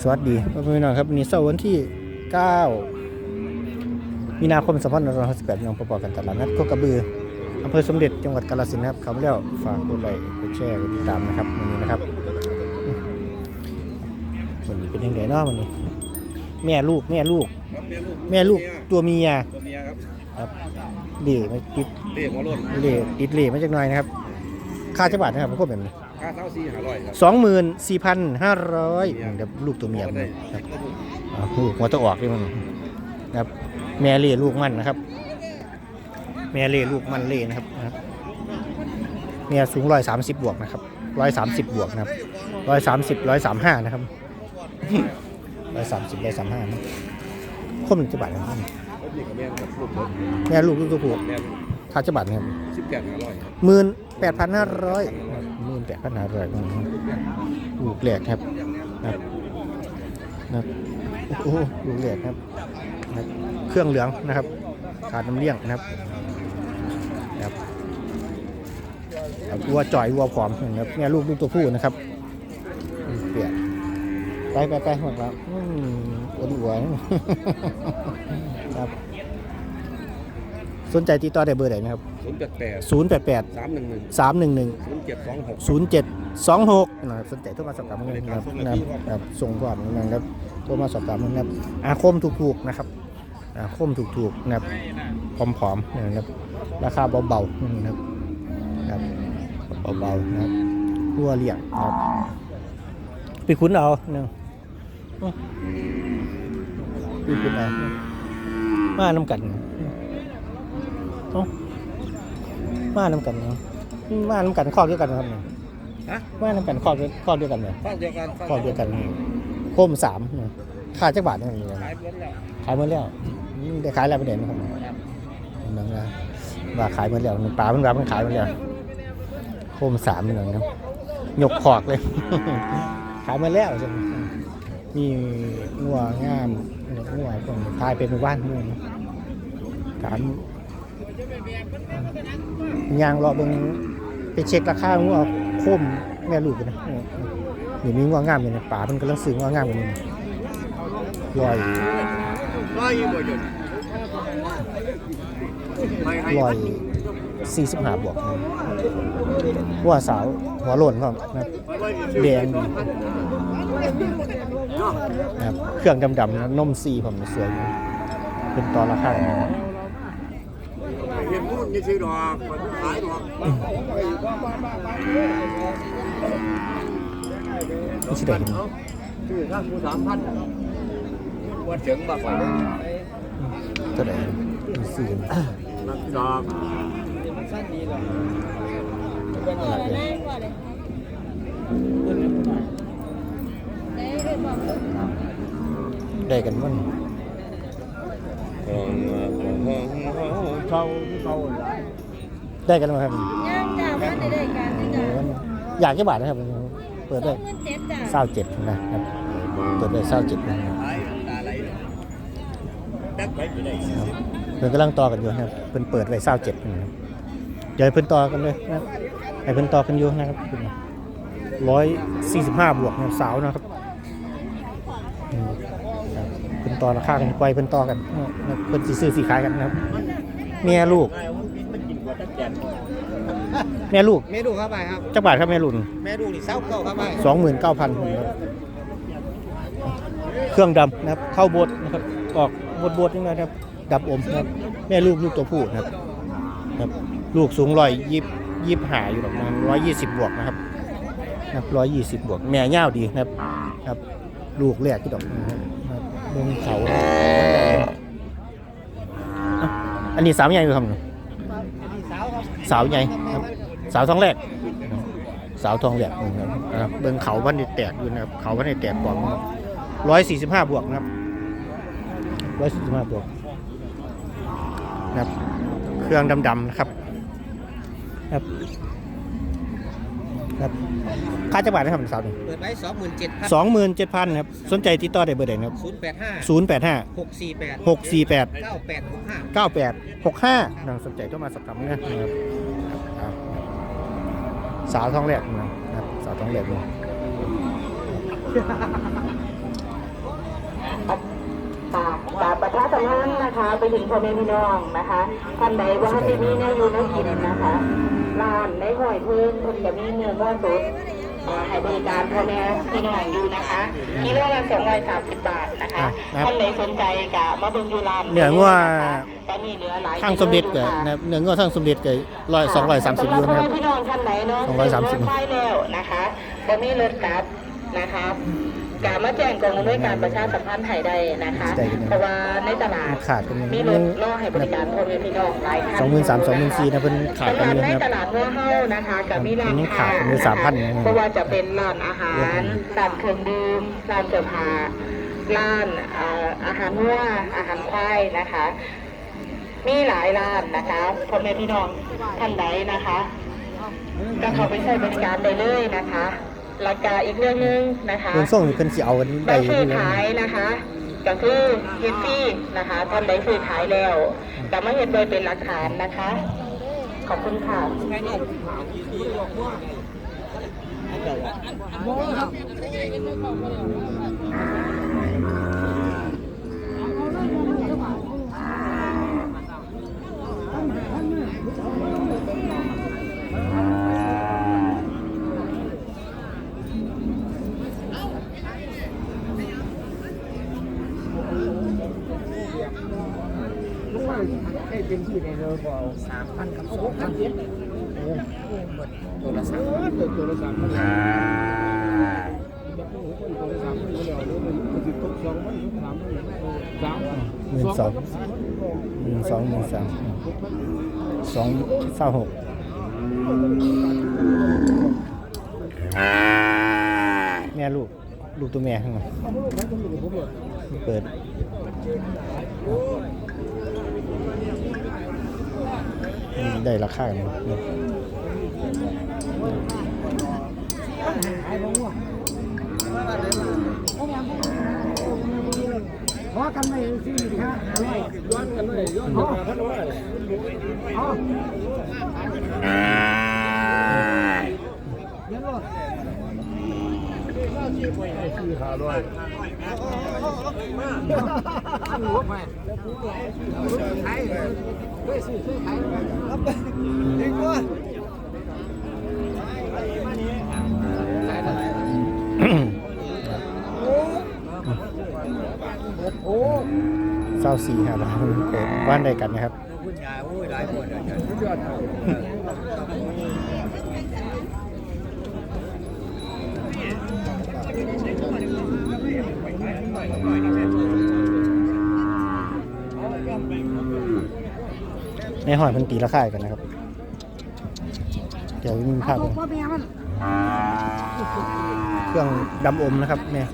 สวัสดีพ่อพี่น้องครับวันนี้เสาร์วันที่ 9 มีนาคม2568พี่น้องประกอบกันตลาดนัดโคกระบืออำเภอสมเด็จจังหวัดกาฬสินธุ์นะครับคำแล้วฝากกดไลค์กดแชร์กดติดตามนะครับวันนี้นะครับวันนี้เป็นยังไงเนาะวันนี้ แม่ลูกแม่ลูกครับแม่ลูกแม่ลูกตัวเมียตัวเมียครับครับเล่มาติดเรียกหัวโล้นเล่ติดเล่มาจากหน่อยนะครับค่าจักบาทนะครับผมก็แบบนี้ค่า เท้าสี่ห้าร้อยครับสองหมื่นสี่พันห้าร้อยเดี๋ยวลูกตัวเมียก็มันได้ครับก็ถูกอ่าลูกหัวตะออกนี่มันนะครับ แม่เล่ลูกมันนะครับ แม่เล่ลูกมันเล่นะครับนะครับแม่สูงร้อยสามสิบบวกนะครับร้อยสามสิบบวกนะครับร้อยสามสิบร้อยสามห้านะครับร้อยสามสิบร้อยสามห้าคมหนึ่งจะบาทนะครับแล้วนี่กับแม่กับลูกผมแม่ลูกลูกตัวผู้แม่ค่าจะบาทนะครับสิบแปดห้าร้อยครับหมื่นแปดพันห้าร้อยหมื่ นแปดพันห้าร้อยลูกแหลกครับนะครับนะครับโอ้โหลูกแหลกครับนะครับเครื่องเหลืองนะครับ ขาดน้ำเลี้ยงนะครับนะครับวัวจ่อยวัวผอมนะครับเนี่ยลูกลูกตัวผู้นะครับเปลี่ยนไปไปไปหมดแล้วอืมอ้วนหัวครับ สนใจติดต่อได้เบอร์ไหนนะครับศูนย์แปดแปด0 8 8 สามหนึ่งหนึ่ง3 1 1 ศูนย์เจ็ดสองหก 0 7 2 6นะครับสนใจโทรมาสอบถามกันนะครับส่งนะเลยคครัรับบส่งก่อนนะครับโทรมาสอบถามกันนะครับอาคมถูกๆนะครับอาคมถูกๆนะครับผอมๆนะครับราคาเบาๆนะครับครับเบาๆนะครับหัวเลี้ยงนะครับไปคุ้นเอาหนึ่งอื้อไปคุ้นเอามาน้ำกันเอ้า มาน้ำกันเนาะมาน้ำกันข้อเดียวกันนะครับเนี่ยฮะมาน้ำกันข้อเดียวข้อเดียวกันเนี่ยข้าวเดียวกันข้อเดียวกันโคมสามเนี่ยค่าจักบาทเนี่ยมีอะไรขายเพื่อนแล้วขายหมดแล้วอืมได้ขายอะไรประเด็นนะครับนังนะว่าขายหมดแล้วปลามันว่ามันขายหมดแล้วโคมสามนี่นะยกขอกเลย ขายหมาแล้วใช่ไหมมีงัวงามงัวคนทายเป็นหมู่บ้านนี่นะถาม ยางรอเบิ่งไปเช็คราคางัวคมแม่ลูกนนะเดี๋ยวนี้งัวงามอยู่ในป่ามันกำลังซื้องัวงามอยู่นี่ลอยร้อยยี่สิบหยดร้อยสี่สิบห้าบวกนะว่าสาวหัวโล้นครับนะครับแดงนะครับเครื่องดำๆนะนมซีผมสวยอยู่เป็นตอนละข้างนะครั บเห็นรุ่นนี่คือดอกขายดอกไม่ใช่ได้เห็นชื่อข้างผู้สามพันวัดเฉิงบักหลาเท่าไหร่สี่กันนักดอกหลักเลยได้กันมั้งของ ของเขาเขาได้กันมั้งครับย่างจ้ามันได้ได้กันจ้าโอ้อยากกี่บาทนะครับ เปิดได้เงินเจ็ดจ้าเศร้าเจ็ดนะครับ เปิดได้เศร้าเจ็ดนะครับขายตาไหลดักไปอยู่ไหนเพิ่นกำลังต่อกันอยู่นะครับเพิ่นเปิดไว้เศร้าเจ็ดนะครับเดี๋ยวให้เพิ่นต่อกันเลยนะครับให้เพิ่นต่อกันอยู่นะครับร้อยสี่สิบห้าบวกนะครับสาวนะครับอืมครับเพิ่นต่อราคากันไปเพิ่นต่อกันนะครับเพิ่นสิซื้อสิขายกันนะครับ แม่ลูก แม่ลูกเมนูเข้าไปครับ จักบาทครับแม่รุ่นแม่ดูนี่เศร้าเข้าเข้าไปสองหมื่นเก้าพันครับเครื่องดำนะครับ เข้าโบดนะครับ ออกบดบดๆนี่นะครับดับอมนะครับ แม่ลูกลูกตัวผู้นะครับครับ ลูกสูงร้อยยี่ยี่หาอยู่หรอกนะร้อยยี่สิบบวกนะครับนะครับร้อยยี่สิบบวก แม่เง่าวดีนะครับ ครับ ลูกแรกที่ดอกนะครับเบิ่งเขา อันนี้สาวใหญ่อยู่ครับสาวใหญ่ครับสาวท้องแรก สาวทองแหลกนะครับนะครับเบิ่งเขาพันธุ์แตกอยู่นะครับ เขาพันธุ์แตกกว่าร้อยสี่สิบห้าบวกนะครับร้อยสี่สิบห้าบวกนะครับ เครื่องดำๆนะครับครับ ครับค่าจังหวันะครับเสาวหนึ่งเปิดไว้สองหมื่นเจ็ดพันสองหมื่นเจ็ดพันครับสนใจติดต่อได้เบอร์ใดนครับศูนย์แปดห้าศูนย์แปดห้าหกสี่แปดหกสี่แปดเก้าแปดหกห้าเก้าแปดหกห้านาสนใจก็มาสักคำนะครับสาวทองแหลกนะครับสาวทองแหลกเลยากฝากประชาสัมพันธ์นะคะ ไปถึงพ่อแม่พี่น้องนะคะท่านใดว่าที่นี่เนี่ยอยู่ในกินนะคะ ร้านในห้อยเพิ่งเพิ่นจะมีเนื้อว่าสดเอ่อให้บริการพ่อแม่พี่น้องอยู่นะคะกิโลละสองร้อยสามสิบบาทนะคะอะนะครับท่านใดสนใจกะมาเบิ่งอยู่ร้านเนื้องัวตอนนี้เหลือหลายทางสมเด็จเกิดนะครับเนื้องัวทางสมเด็จเกิดร้อยสองร้อยสามสิบสำหยูรับนะพ่อครับแม่พี่น้องท่านไหนเนาะสองร้อยสามสิบซื้รถไฟแล้วนะคะบ่มีรถกลับนะคะ กามาแจ้งกองอำนวยการประชาสัมพันธ์ไทยได้นะคะได้กันนะเพราะว่าในตลาดมันขาดกันมีรถรอให้บริการพ่อแม่พี่น้องหลายคันสองหมื่นสามสองหมื่นสี่นะเพิ่นขาดตกันลาดอยู่ในนะครับตลาดหัวเฮ้านะคะกับมีร้านยังขาค้าดกันอยู่3,000เนี่ยเพราะว่าจะเป็นร้านอาหารร้านเครื่องดื่มร้านเสื้อผ้าร้านเอ่ออาหารวัวอาหารควายนะคะ มีหลายร้านนะคะพ่อแม่พี่น้องท่านใดนะคะก็เข้าไปใช้บริการได้เลยนะคะ ราคาอีกเรื่องหนึงนะคะเงินส่งนี่เพิ่นสิเอากันใบได้อยู่ซื้อแล้ว ขายนะคะก็คือเฮ็ดฟรีนะคะท่านใดซื้อขายแล้วก็มาเฮ็ดโดยเป็นหลักฐานนะคะ ขอบคุณค่ะ สามพันกับสองพันโอ้หมดตัวละสามตัวละสามพันตัวละสามพันแล้วมันสองพันสามพันสามหมื่นสองหมื่นสองหมื่นสามสองเศร้าหกแม่ลูกลูกตัวแม่ข้างในเปิด อืม ได้ราคากันนะย้อนกันเลยย้อนพันว่าเลยเศ ร้าสี่ครับเปิดบ้านใดกันนะครับคุณยายโอ้ยหลายคนอาจารย์สุดยอดใน หอยมันตีราคากันนะครับ เดี๋ยวมีภาพเลยเครื่องดำอมนะครับเนี่ย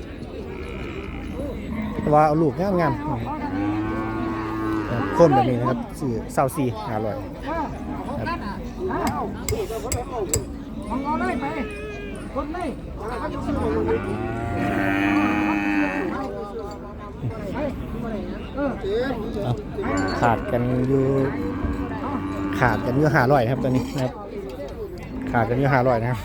แต่ว่าเอาลูกงามงามๆครับข้นแบบนี้นะครับสื่อเศร้าซีอร่อยครับเอาขาดกันอยู่ ขาดกันอยู่ห้าร้อยครับตอนนี้นะครับ ขาดกันอยู่ห้าร้อยนะครับ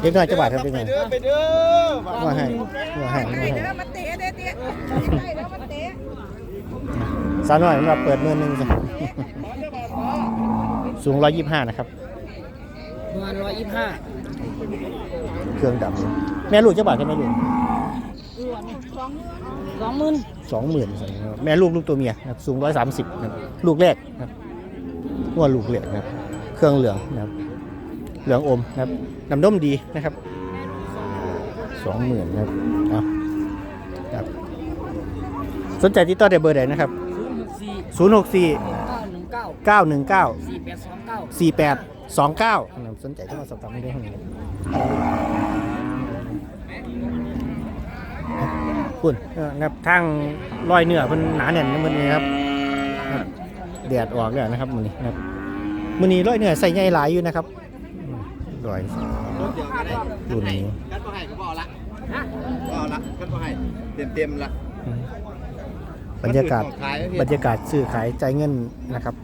เด็กน้อยจะบาทครับเด็กน้อยไปเด้อว่าให้ว่าให้ว่าให้เดี๋ยวมันเตะเตะเตะได้แล้วมันเตะสาวน้อยสำหรับเปิดเมื่อนึงสิสูงร้อยยี่สิบห้านะครับ ประมาณร้อยยี่สิบห้าเครื่องดำแม่ลูกจะบาทใช่ไหมลูกสองหมื่นสองหมื่นแม่ลูกลูกตัวเมียนะครับสูงร้อยสามสิบลูกแรกนะครับหัวลูกเหลืองนะครับ เครื่องเหลืองนะครับ เหลืองอมนะครับน้ำนมดีนะครับสองหมื่นนะครับเอาครับ สนใจติดต่อได้เบอร์ใดนะครับศูนย์หกสี่0 6 4เก้าหนึ่งเก้า9 1 9สี่แปดสองเก้า4 8 2 9 สองเก้าสนใจที่มาสอบถามได้ที่ไหนคุณนะครับทางรอยเนื้อเพิ่นหนาแน่นมันนี้ครับแดดออกแล้วนะครับมื้อนี้นะครับมื้อนี้รอยเนื้อใส่ใหญ่หลายอยู่นะครับอืมรอยรุ่นนี้กันก็ให้ก็พอละพอละกันก็ให้เต็มเต็มละบรรยากาศบรรยากาศซื้อขายใจเงินนะครับ